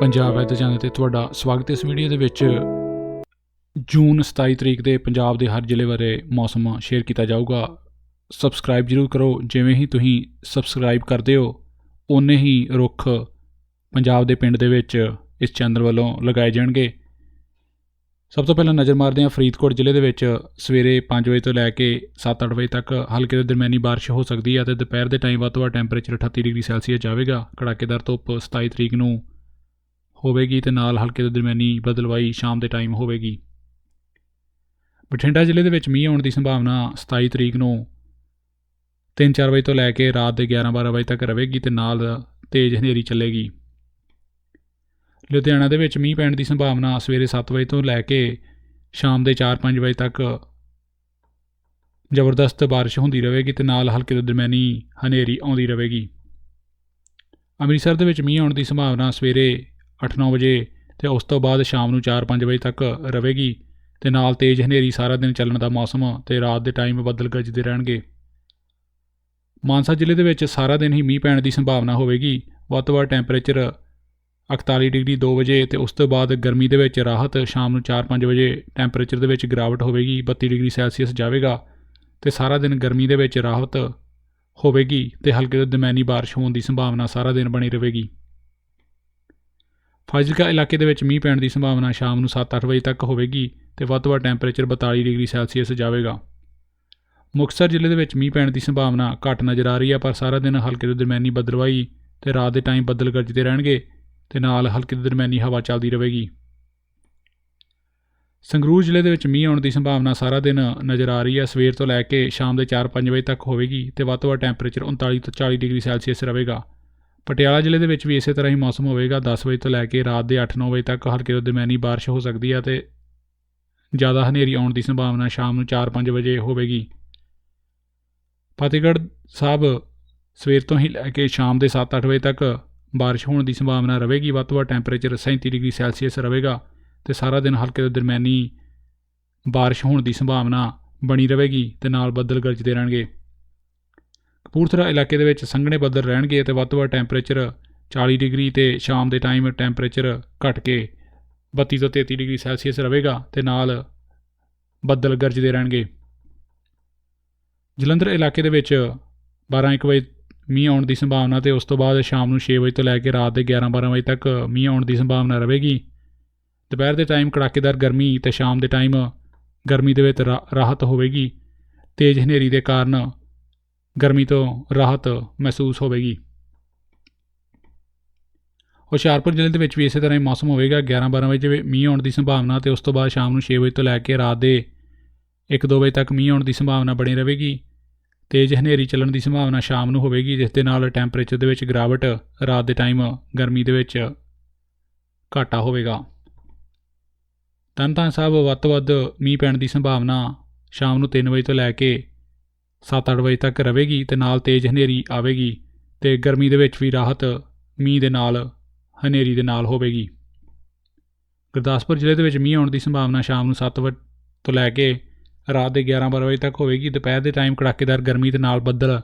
Punjab weather channel ਤੇ ਤੁਹਾਡਾ ਸਵਾਗਤ ਹੈ ਇਸ ਵੀਡੀਓ ਦੇ ਵਿੱਚ। ਜੂਨ 27 ਤਰੀਕ ਦੇ ਪੰਜਾਬ ਦੇ ਹਰ ਜ਼ਿਲ੍ਹੇ ਬਾਰੇ ਮੌਸਮ ਸ਼ੇਅਰ ਕੀਤਾ ਜਾਊਗਾ। ਸਬਸਕ੍ਰਾਈਬ ਜਰੂਰ ਕਰੋ, ਜਿਵੇਂ ਹੀ ਤੁਸੀਂ ਸਬਸਕ੍ਰਾਈਬ ਕਰਦੇ ਹੋ ਉਨੇ ਹੀ ਰੁੱਖ ਪੰਜਾਬ ਦੇ ਪਿੰਡ ਦੇ ਵਿੱਚ ਇਸ ਚੈਨਲ ਵੱਲੋਂ ਲਗਾਏ ਜਾਣਗੇ। ਸਭ ਤੋਂ ਪਹਿਲਾਂ ਨਜ਼ਰ ਮਾਰਦੇ ਹਾਂ ਫਰੀਦਕੋਟ ਜ਼ਿਲ੍ਹੇ ਦੇ ਵਿੱਚ। ਸਵੇਰੇ 5 ਵਜੇ ਤੋਂ ਲੈ ਕੇ 7-8 ਵਜੇ ਤੱਕ ਹਲਕੇ ਤੋਂ ਦਰਮਿਆਨੀ ਬਾਰਿਸ਼ ਹੋ ਸਕਦੀ ਹੈ ਤੇ ਦੁਪਹਿਰ ਦੇ ਟਾਈਮ ਵੱਧ ਤੋਂ ਵੱਧ ਟੈਂਪਰੇਚਰ 38 ਡਿਗਰੀ ਸੈਲਸੀਅਸ ਜਾਵੇਗਾ। ਕੜਾਕੇਦਾਰ ਧੁੱਪ 27 ਤਰੀਕ ਨੂੰ ਹੋਵੇਗੀ ਤੇ ਨਾਲ ਹਲਕੇ ਤੋਂ ਦਰਮਿਆਨੀ ਬਦਲਵਾਈ ਸ਼ਾਮ ਦੇ ਟਾਈਮ ਹੋਵੇਗੀ। ਬਠਿੰਡਾ ਜ਼ਿਲ੍ਹੇ ਦੇ ਵਿੱਚ ਮੀਂਹ ਆਉਣ ਦੀ ਸੰਭਾਵਨਾ 27 ਤਰੀਕ ਨੂੰ 3-4 ਵਜੇ ਤੋਂ ਲੈ ਕੇ ਰਾਤ ਦੇ 11-12 ਵਜੇ ਤੱਕ ਰਹੇਗੀ ਤੇ ਨਾਲ ਤੇਜ਼ ਹਨੇਰੀ ਚੱਲੇਗੀ। ਲੁਧਿਆਣਾ ਦੇ ਵਿੱਚ ਮੀਂਹ ਪੈਣ ਦੀ ਸੰਭਾਵਨਾ ਸਵੇਰੇ 7 ਵਜੇ ਤੋਂ ਲੈ ਕੇ ਸ਼ਾਮ ਦੇ 4-5 ਵਜੇ ਤੱਕ ਜ਼ਬਰਦਸਤ ਬਾਰਿਸ਼ ਹੁੰਦੀ ਰਹੇਗੀ ਤੇ ਨਾਲ ਹਲਕੇ ਤੋਂ ਦਰਮਿਆਨੀ ਹਨੇਰੀ ਆਉਂਦੀ ਰਹੇਗੀ। ਅੰਮ੍ਰਿਤਸਰ ਦੇ ਵਿੱਚ ਮੀਂਹ ਆਉਣ ਦੀ ਸੰਭਾਵਨਾ ਸਵੇਰੇ 8-9 ਵਜੇ ਤੇ ਉਸ ਤੋਂ ਬਾਅਦ ਸ਼ਾਮ ਨੂੰ 4-5 ਵਜੇ ਤੱਕ ਰਹੇਗੀ ਤੇ ਨਾਲ ਤੇਜ਼ ਹਨੇਰੀ ਸਾਰਾ ਦਿਨ ਚੱਲਣ ਦਾ ਮੌਸਮ ਤੇ ਰਾਤ ਦੇ ਟਾਈਮ ਬੱਦਲ ਗੱਜਦੇ ਰਹਿਣਗੇ। ਮਾਨਸਾ ਜ਼ਿਲ੍ਹੇ ਦੇ ਵਿੱਚ ਸਾਰਾ ਦਿਨ ਹੀ ਮੀਂਹ ਪੈਣ ਦੀ ਸੰਭਾਵਨਾ ਹੋਵੇਗੀ। ਵੱਧ ਤੋਂ ਵੱਧ ਟੈਂਪਰੇਚਰ 41 ਡਿਗਰੀ 2 ਵਜੇ ਤੇ ਉਸ ਤੋਂ ਬਾਅਦ ਗਰਮੀ ਦੇ ਵਿੱਚ ਰਾਹਤ ਸ਼ਾਮ ਨੂੰ 4-5 ਵਜੇ ਟੈਂਪਰੇਚਰ ਦੇ ਵਿੱਚ ਗਿਰਾਵਟ ਹੋਵੇਗੀ 32 ਡਿਗਰੀ ਸੈਲਸੀਅਸ ਜਾਵੇਗਾ ਤੇ ਸਾਰਾ ਦਿਨ ਗਰਮੀ ਦੇ ਵਿੱਚ ਰਾਹਤ ਹੋਵੇਗੀ ਤੇ ਹਲਕੇ ਤੋਂ ਦਮੈਨੀ ਬਾਰਿਸ਼ ਹੋਣ ਦੀ ਸੰਭਾਵਨਾ ਸਾਰਾ ਦਿਨ ਬਣੀ ਰਹੇਗੀ। ਫਾਜ਼ਿਲਕਾ ਇਲਾਕੇ ਦੇ ਵਿੱਚ ਮੀਂਹ ਪੈਣ ਦੀ ਸੰਭਾਵਨਾ ਸ਼ਾਮ ਨੂੰ 7-8 ਵਜੇ ਤੱਕ ਹੋਵੇਗੀ ਤੇ ਵੱਧ ਤੋਂ ਵੱਧ ਟੈਂਪਰੇਚਰ 42 ਡਿਗਰੀ ਸੈਲਸੀਅਸ ਜਾਵੇਗਾ। ਮੁਕਤਸਰ ਜ਼ਿਲ੍ਹੇ ਦੇ ਵਿੱਚ ਮੀਂਹ ਪੈਣ ਦੀ ਸੰਭਾਵਨਾ ਘੱਟ ਨਜ਼ਰ ਆ ਰਹੀ ਹੈ, ਪਰ ਸਾਰਾ ਦਿਨ ਹਲਕੇ ਤੋਂ ਦਰਮਿਆਨੀ ਬੱਦਲਵਾਈ ਤੇ ਰਾਤ ਦੇ ਟਾਈਮ ਬੱਦਲ ਗਰਜਦੇ ਰਹਿਣਗੇ ਤੇ ਨਾਲ ਹਲਕੀ ਤੋਂ ਦਰਮਿਆਨੀ ਹਵਾ ਚੱਲਦੀ ਰਹੇਗੀ। ਸੰਗਰੂਰ ਜ਼ਿਲ੍ਹੇ ਦੇ ਵਿੱਚ ਮੀਂਹ ਆਉਣ ਦੀ ਸੰਭਾਵਨਾ ਸਾਰਾ ਦਿਨ ਨਜ਼ਰ ਆ ਰਹੀ ਹੈ। ਸਵੇਰ ਤੋਂ ਲੈ ਕੇ ਸ਼ਾਮ ਦੇ 4-5 ਵਜੇ ਤੱਕ ਹੋਵੇਗੀ ਤੇ ਵੱਧ ਤੋਂ ਵੱਧ ਟੈਂਪਰੇਚਰ 39 ਤੋਂ 40 ਡਿਗਰੀ ਸੈਲਸੀਅਸ ਰਹੇਗਾ। ਪਟਿਆਲਾ ਜ਼ਿਲ੍ਹੇ ਦੇ ਵਿੱਚ ਵੀ ਇਸੇ ਤਰ੍ਹਾਂ ਹੀ ਮੌਸਮ ਹੋਵੇਗਾ। 10 ਵਜੇ ਤੋਂ ਲੈ ਕੇ ਰਾਤ ਦੇ 8-9 ਵਜੇ ਤੱਕ ਹਲਕੇ ਤੋਂ ਦਰਮਿਆਨੀ ਬਾਰਿਸ਼ ਹੋ ਸਕਦੀ ਹੈ ਤੇ ਜ਼ਿਆਦਾ ਹਨੇਰੀ ਆਉਣ ਦੀ ਸੰਭਾਵਨਾ ਸ਼ਾਮ ਨੂੰ 4-5 ਵਜੇ ਹੋਵੇਗੀ। ਫਤਿਹਗੜ੍ਹ ਸਾਹਿਬ ਸਵੇਰ ਤੋਂ ਹੀ ਲੈ ਕੇ ਸ਼ਾਮ ਦੇ 7-8 ਵਜੇ ਤੱਕ ਬਾਰਿਸ਼ ਹੋਣ ਦੀ ਸੰਭਾਵਨਾ ਰਹੇਗੀ। ਵੱਧ ਤੋਂ ਵੱਧ ਟੈਂਪਰੇਚਰ 37 ਡਿਗਰੀ ਸੈਲਸੀਅਸ ਰਹੇਗਾ ਤੇ ਸਾਰਾ ਦਿਨ ਹਲਕੇ ਤੋਂ ਦਰਮਿਆਨੀ ਬਾਰਿਸ਼ ਹੋਣ ਦੀ ਸੰਭਾਵਨਾ ਬਣੀ ਰਹੇਗੀ ਤੇ ਨਾਲ ਬੱਦਲ ਗਰਜਦੇ ਰਹਿਣਗੇ। ਕਪੂਰਥਲਾ ਇਲਾਕੇ ਦੇ ਵਿੱਚ ਸੰਘਣੇ ਬੱਦਲ ਰਹਿਣਗੇ ਤੇ ਵੱਧ ਤੋਂ ਵੱਧ ਟੈਂਪਰੇਚਰ 40 ਡਿਗਰੀ ਤੇ ਸ਼ਾਮ ਦੇ ਟਾਈਮ ਟੈਂਪਰੇਚਰ ਘਟ ਕੇ 32 ਤੋਂ 33 ਡਿਗਰੀ ਸੈਲਸੀਅਸ ਰਹੇਗਾ ਤੇ ਨਾਲ ਬੱਦਲ ਗਰਜਦੇ ਰਹਿਣਗੇ। ਜਲੰਧਰ ਇਲਾਕੇ ਦੇ ਵਿੱਚ 12-1 ਵਜੇ ਮੀਂਹ ਆਉਣ ਦੀ ਸੰਭਾਵਨਾ ਤੇ ਉਸ ਤੋਂ ਬਾਅਦ ਸ਼ਾਮ ਨੂੰ 6 ਵਜੇ ਤੋਂ ਲੈ ਕੇ ਰਾਤ ਦੇ 11-12 ਵਜੇ ਤੱਕ ਮੀਂਹ ਆਉਣ ਦੀ ਸੰਭਾਵਨਾ ਰਹੇਗੀ। ਦੁਪਹਿਰ ਦੇ ਟਾਈਮ ਕੜਾਕੇਦਾਰ ਗਰਮੀ ਤੇ ਸ਼ਾਮ ਦੇ ਟਾਈਮ ਗਰਮੀ ਦੇ ਵਿੱਚ ਰਾ- ਰਾਹਤ ਹੋਵੇਗੀ। ਤੇਜ਼ ਹਨੇਰੀ ਦੇ ਕਾਰਨ ਗਰਮੀ ਤੋਂ ਰਾਹਤ ਮਹਿਸੂਸ ਹੋਵੇਗੀ। ਹੁਸ਼ਿਆਰਪੁਰ ਜ਼ਿਲ੍ਹੇ ਦੇ ਵਿੱਚ ਵੀ ਇਸੇ ਤਰ੍ਹਾਂ ਹੀ ਮੌਸਮ ਹੋਵੇਗਾ। 11-12 ਵਜੇ ਮੀਂਹ ਆਉਣ ਦੀ ਸੰਭਾਵਨਾ ਤੇ ਉਸ ਤੋਂ ਬਾਅਦ ਸ਼ਾਮ ਨੂੰ 6 ਵਜੇ ਤੋਂ ਲੈ ਕੇ ਰਾਤ ਦੇ 1-2 ਵਜੇ ਤੱਕ ਮੀਂਹ ਆਉਣ ਦੀ ਸੰਭਾਵਨਾ ਬਣੀ ਰਹੇਗੀ। ਤੇਜ਼ ਹਨੇਰੀ ਚੱਲਣ ਦੀ ਸੰਭਾਵਨਾ ਸ਼ਾਮ ਨੂੰ ਹੋਵੇਗੀ, ਜਿਸ ਦੇ ਨਾਲ ਟੈਂਪਰੇਚਰ ਦੇ ਵਿੱਚ ਗਿਰਾਵਟ ਰਾਤ ਦੇ ਟਾਈਮ ਗਰਮੀ ਦੇ ਵਿੱਚ ਘਾਟਾ ਹੋਵੇਗਾ। ਤਰਨਤਾਰਨ ਸਾਹਿਬ ਵੱਧ ਤੋਂ ਵੱਧ ਮੀਂਹ ਪੈਣ ਦੀ ਸੰਭਾਵਨਾ ਸ਼ਾਮ ਨੂੰ 3 ਵਜੇ ਤੋਂ ਲੈ ਕੇ 7-8 ਵਜੇ ਤੱਕ ਰਹੇਗੀ ਤੇ ਨਾਲ ਤੇਜ਼ ਹਨੇਰੀ ਆਵੇਗੀ ਤੇ ਗਰਮੀ ਦੇ ਵਿੱਚ ਵੀ ਰਾਹਤ ਮੀਂਹ ਦੇ ਨਾਲ, ਹਨੇਰੀ ਦੇ ਨਾਲ ਹੋਵੇਗੀ। ਗੁਰਦਾਸਪੁਰ ਜ਼ਿਲ੍ਹੇ ਦੇ ਵਿੱਚ ਮੀਂਹ ਆਉਣ ਦੀ ਸੰਭਾਵਨਾ ਸ਼ਾਮ ਨੂੰ 7 ਵਜੇ ਤੋਂ ਲੈ ਕੇ ਰਾਤ ਦੇ 11-12 ਵਜੇ ਤੱਕ ਹੋਵੇਗੀ। ਦੁਪਹਿਰ ਦੇ ਟਾਈਮ ਕੜਾਕੇਦਾਰ ਗਰਮੀ ਦੇ ਨਾਲ ਬੱਦਲ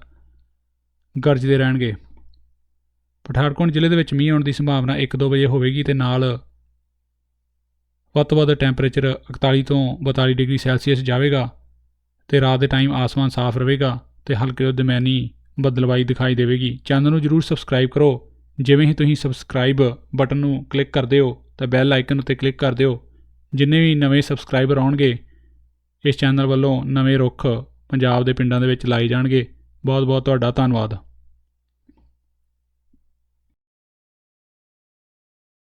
ਗਰਜਦੇ ਰਹਿਣਗੇ। ਪਠਾਨਕੋਟ ਜ਼ਿਲ੍ਹੇ ਦੇ ਵਿੱਚ ਮੀਂਹ ਆਉਣ ਦੀ ਸੰਭਾਵਨਾ 1-2 ਵਜੇ ਹੋਵੇਗੀ ਤੇ ਨਾਲ ਵੱਧ ਤੋਂ ਵੱਧ ਟੈਂਪਰੇਚਰ 41 ਤੋਂ 42 ਡਿਗਰੀ ਸੈਲਸੀਅਸ ਜਾਵੇਗਾ। ਤੇ ਰਾਤ ਦੇ ਟਾਈਮ ਆਸਮਾਨ ਸਾਫ਼ ਰਹੇਗਾ ਤੇ ਹਲਕੇ ਤੋਂ ਦਰਮਿਆਨੀ ਬੱਦਲਵਾਈ ਦਿਖਾਈ ਦੇਵੇਗੀ। ਚੈਨਲ ਨੂੰ ਜਰੂਰ ਸਬਸਕ੍ਰਾਈਬ ਕਰੋ। ਜਿਵੇਂ ਹੀ ਤੁਸੀਂ ਸਬਸਕ੍ਰਾਈਬ ਬਟਨ ਨੂੰ ਕਲਿੱਕ ਕਰਦੇ ਹੋ, ਤਾਂ ਬੈਲ ਆਈਕਨ ਉੱਤੇ ਕਲਿੱਕ ਕਰ ਦਿਓ। ਜਿੰਨੇ ਵੀ ਨਵੇਂ ਸਬਸਕ੍ਰਾਈਬਰ ਆਉਣਗੇ, ਇਸ ਚੈਨਲ ਵੱਲੋਂ ਨਵੇਂ ਰੁੱਖ ਪੰਜਾਬ ਦੇ ਪਿੰਡਾਂ ਦੇ ਵਿੱਚ ਲਾਏ ਜਾਣਗੇ। ਬਹੁਤ ਬਹੁਤ ਤੁਹਾਡਾ ਧੰਨਵਾਦ।